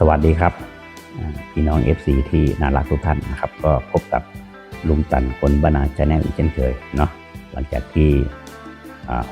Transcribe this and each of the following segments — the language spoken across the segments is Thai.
สวัสดีครับพี่น้อง FC ที่น่ารักทุกท่านนะครับ ก็พบกับลุงตันคนบรรณาชาแนลอีกเช่นเคยเนาะหลังจากที่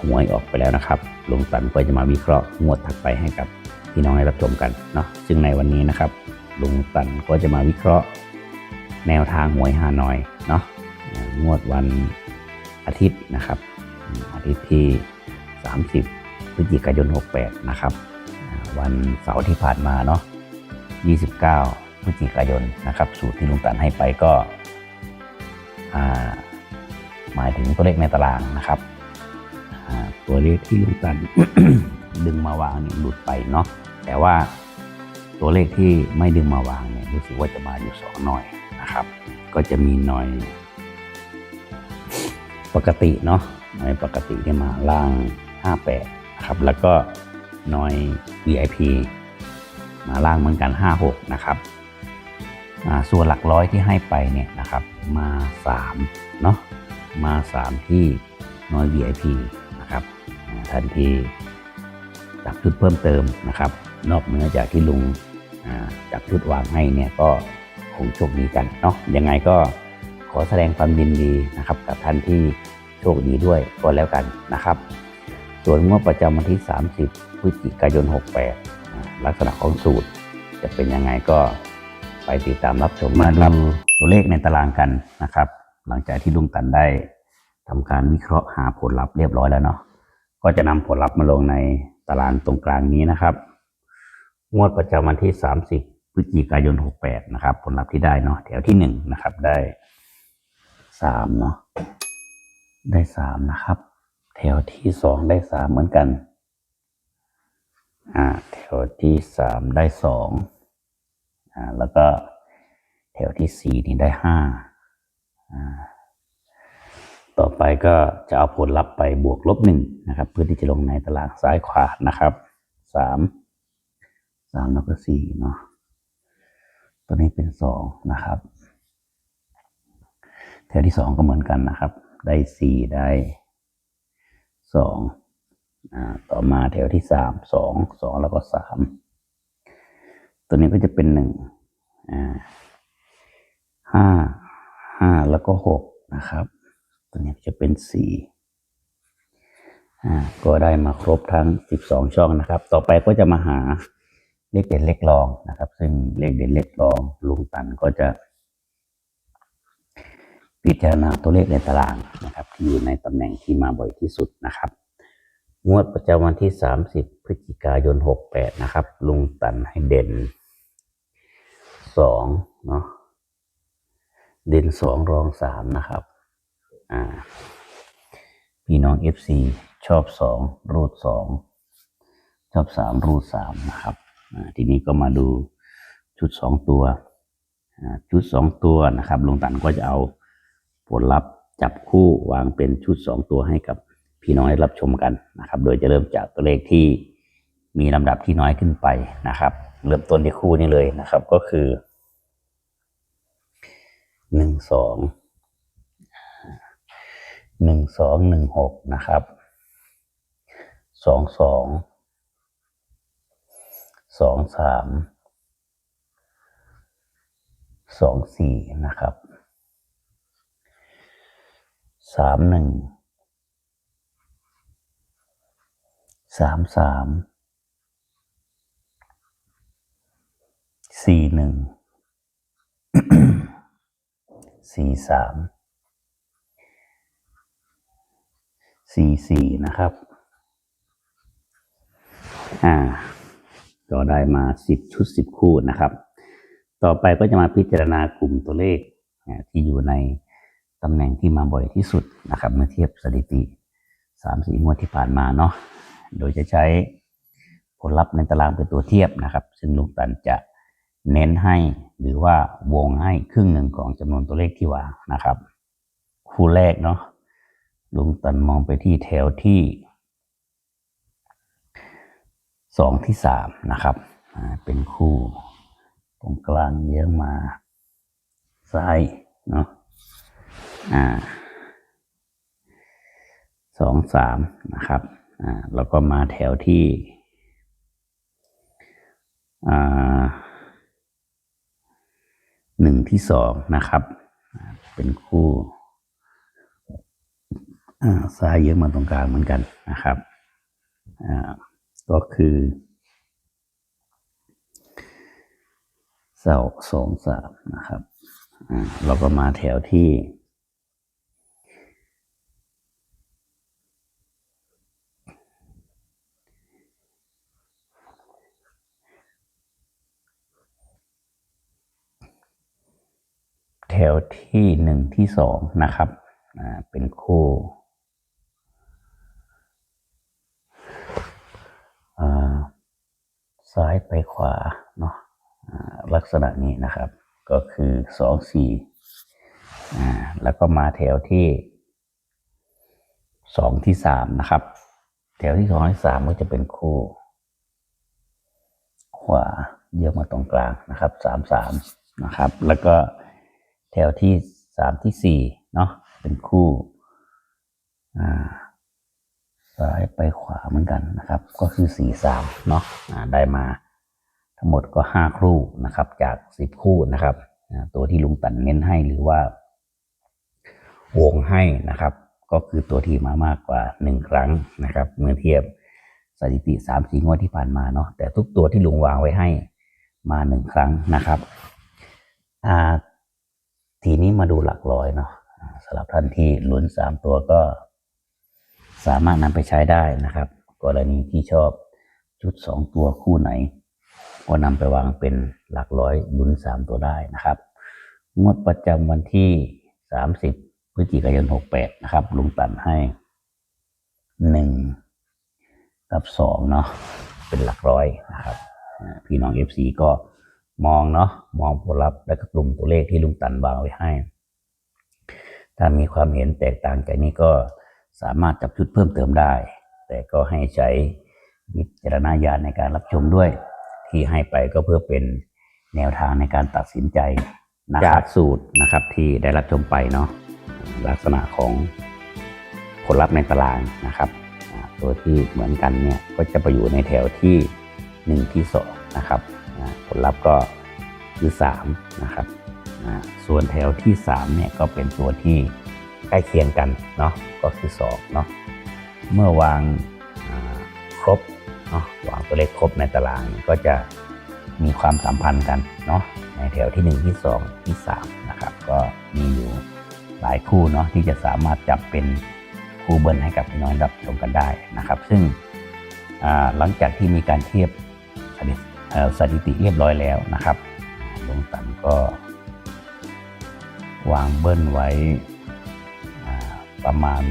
หวยออกไปแล้วนะครับลุงตันก็จะมาวิเคราะห์งวดถัดไปให้กับพี่น้องได้รับชมกันเนาะซึ่งในวันนี้นะครับลุงตันก็จะมาวิเคราะห์ แนวทางหวยฮานอยเนาะงวดวันอาทิตย์นะครับอาทิตย์ที่ 30พฤศจิกายน 68 นะครับ วันเสาร์ที่ผ่านมาเนาะ 29 พฤศจิกายนนะครับสูตรที่ลุงตันให้ไปก็หมายถึงตัวเลขในตารางนะครับตัวเลขที่ลุงตันดึงมาวางเนี่ยหลุดไปเนาะแต่ว่าตัวเลขที่ไม่ดึงมาวางเนี่ยรู้สึกว่าจะมาอยู่สองหน่อยนะครับ ก็จะมีหน่อยปกติเนาะหน่อยปกติที่มาล่าง 58นะครับแล้วก็หน่อย VIP มาล่างเหมือนกัน 56 นะครับส่วนหลักร้อยที่ให้ไปเนี่ยนะครับมา3เนาะมา 3 ที่น้อย VIP นะครับทันทีจับชุดเพิ่มเติมนะครับ นอกเหนือจากที่ลุงอ่าจับชุดวางให้เนี่ยก็คงโชคดีกันเนาะยังไงก็ขอแสดงความยินดีนะครับ กับท่านที่โชคดีด้วยก็แล้วกันนะครับ ส่วนงวดประจำวันที่ 30 พฤศจิกายน 68 ลักษณะของสูตร จะเป็นยังไงก็ไปติดตามรับชมมาดูตัวเลขในตารางกันนะครับ หลังจากที่ลุงตันได้ทำการวิเคราะห์หาผลลัพธ์เรียบร้อยแล้วเนาะก็จะนำผลลัพธ์มาลงในตารางตรงกลางนี้นะครับ งวดประจำวันที่ 30พฤศจิกายน 68 นะครับ ผลลัพธ์ที่ได้เนาะแถวที่1นะครับได้3เนาะได้3นะครับ แถวที่สองได้สามเหมือนกัน อ่าแถวที่สามได้สองอ่าแล้วก็แถวที่สี่นี่ได้ห้าอ่าต่อไปก็จะเอาผลลัพธ์ไปบวกลบหนึ่งนะครับ เพื่อที่จะลงในตารางซ้ายขวานะครับสามสามแล้วก็สี่เนาะตัวนี้เป็นสองนะครับ แถวที่สองก็เหมือนกันนะครับ ได้สี่ได้สอง ต่อมาแถวที่สามสองสองแล้วก็สามตัวนี้ก็จะเป็นหนึ่งห้าห้าแล้วก็หกนะครับ ตัวนี้จะเป็นสี่ก็ได้มาครบทั้งสิบสองช่องนะครับ ต่อไปก็จะมาหาเลขเด่นเลขรองนะครับ ซึ่งเลขเด่นเลขรองลุงตันก็จะพิจารณาตัวเลขในตารางนะครับ ที่อยู่ในตำแหน่งที่มาบ่อยที่สุดนะครับ งวดประจำวันที่ 30 พฤศจิกายน 68 นะครับ ลุงตันให้เด่น2เนาะเด่น 2 รอง 3 นะครับ อ่า พี่น้อง FC ชอบ 2 รูด 2 ชอบ 3 รูด 3 นะครับ อ่า ทีนี้ก็มาดูชุด 2 ตัว อ่า ชุด 2 ตัวนะครับ ลุงตันก็จะเอาผลลัพธ์จับคู่วางเป็นชุด 2 ตัวให้กับ พี่น้องได้รับชมกันนะครับ โดยจะเริ่มจากตัวเลขที่มีลำดับที่น้อยขึ้นไปนะครับ เริ่มต้นที่คู่นี้เลยนะครับ ก็คือหนึ่งสองหนึ่งสองหนึ่งหกนะครับสองสองสองสามสองสี่นะครับสามหนึ่ง สามสามสี่หนึ่งสี่สามสี่สี่นะครับ อ่า ก็ได้มาสิบชุดสิบคู่นะครับ ต่อไปก็จะมาพิจารณากลุ่มตัวเลขที่อยู่ในตตำแหน่งที่มาบ่อยที่สุดนะครับ เมื่อเทียบสถิติสามสี่งวดที่ผ่านมาเนาะ โดยจะใช้ผลลัพธ์ในตารางเป็นตัวเทียบนะครับ ซึ่งลุงตันจะเน้นให้หรือว่าวงให้ครึ่งหนึ่งของจำนวนตัวเลขที่วางนะครับ คู่แรกเนาะลุงตันมองไปที่แถวที่สองที่สามนะครับเป็นคู่ตรงกลางเยื้องมาซ้ายเนาะอ่าสองสามนะครับ อ่าก็มาแถวที่หนึ่งที่สองนะครับ เป็นคู่ซ้ายเยองมาตรงกลางเหมือนกันนะครับก็คือเสาสองสามนะครับเราก็มาแถวที่ วที่หนึ่งที่สองนะครับเป็นคู่ซ้ายไปขวาเนาะลักษณะนี้นะครับ ก็คือสองสี่แล้วก็มาแถวที่สองที่สามนะครับ แถวที่สองที่สามก็จะเป็นคู่ขวาเยอะมาตรงกลางนะครับสามสามนะครับ แล้วก็ แถวที่สามที่สี่เนาะเป็นคู่อ่าซ้ายไปขวาเหมือนกันนะครับ ก็คือสี่สามเนาะอ่าได้มาทั้งหมดก็ห้าคู่นะครับ จากสิบคู่นะครับอ่าตัวที่ลุงตันเน้นให้หรือว่าวงให้นะครับ ก็คือตัวที่มามากกว่าหนึ่งครั้งนะครับ เมื่อเทียบสถิติสามสี่งวดที่ผ่านมาเนาะแต่ทุกตัวที่ลุงวางไว้ให้มาหนึ่งครั้งนะครับอ่า ทีนี้มาดูหลักร้อยเนาะสำหรับท่านที่ลุ้นสามตัวก็ สามารถนำไปใช้ได้นะครับ กรณีที่ชอบชุดสองตัวคู่ไหน ก็นำไปวางเป็นหลักร้อยลุ้นสามตัวได้นะครับ งวดประจำวันที่สามสิบพฤศจิกายนหกแปดนะครับ ลุงตันให้หนึ่งกับสองเนาะเป็นหลักร้อยนะครับ พี่น้องเอฟซีก็ มองเนาะมองผลลัพธ์และก็กลุ่มตัวเลขที่ลุงตันวางไว้ให้ ถ้ามีความเห็นแตกต่างจากนี้ก็สามารถจับชุดเพิ่มเติมได้ แต่ก็ให้ใช้วิจารณญาณในการรับชมด้วย ที่ให้ไปก็เพื่อเป็นแนวทางในการตัดสินใจนะครับสูตรนะครับที่ได้รับชมไปเนาะลักษณะของผลลัพธ์ในตารางนะครับอ่าตัวที่เหมือนกันเนี่ยก็จะไปอยู่ในแถวที่หนึ่งที่สองนะครับอ่าผ ลลัพธ์ก็คือสามนะครับส่วนแถวที่สามเนี่ยก็เป็นตัวที่ใกล้เคียงกันเนาะก็คือสองเนาะเมื่อวางครบเนาะวางตัวเลขครบในตารางก็จะมีความสัมพันธ์กันเนาะในแถวที่ 1 ที่ 2 ที่3นะครับก็มีอยู่หลายคู่เนาะที่จะสามารถจับเป็นคู่เบิ้ลให้กับพี่น้องรับชมกันได้นะครับ ซึ่งหลังจากที่มีการเทียบสถิติ สถิติเรียบร้อยแล้วนะครับลงตันก็ วางเบิ้ลไว้ประมาณ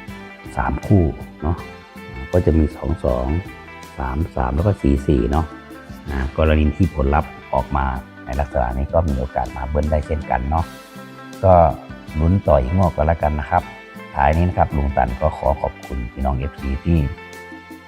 3 คู่เนาะก็จะมี 2 2 3 3 แล้วก็ 4 4 เนาะะกรณีที่ผลลัพธ์ออกมาในลักษณะนี้ก็มีโอกาสมาเบิ้ลได้เช่นกันเนาะก็ลุ้นต่ออีกงวดก็แล้วกันนะครับท้ายนี้นะครับลุงตันก็ขอขอบคุณพี่น้อง FC ที่อ่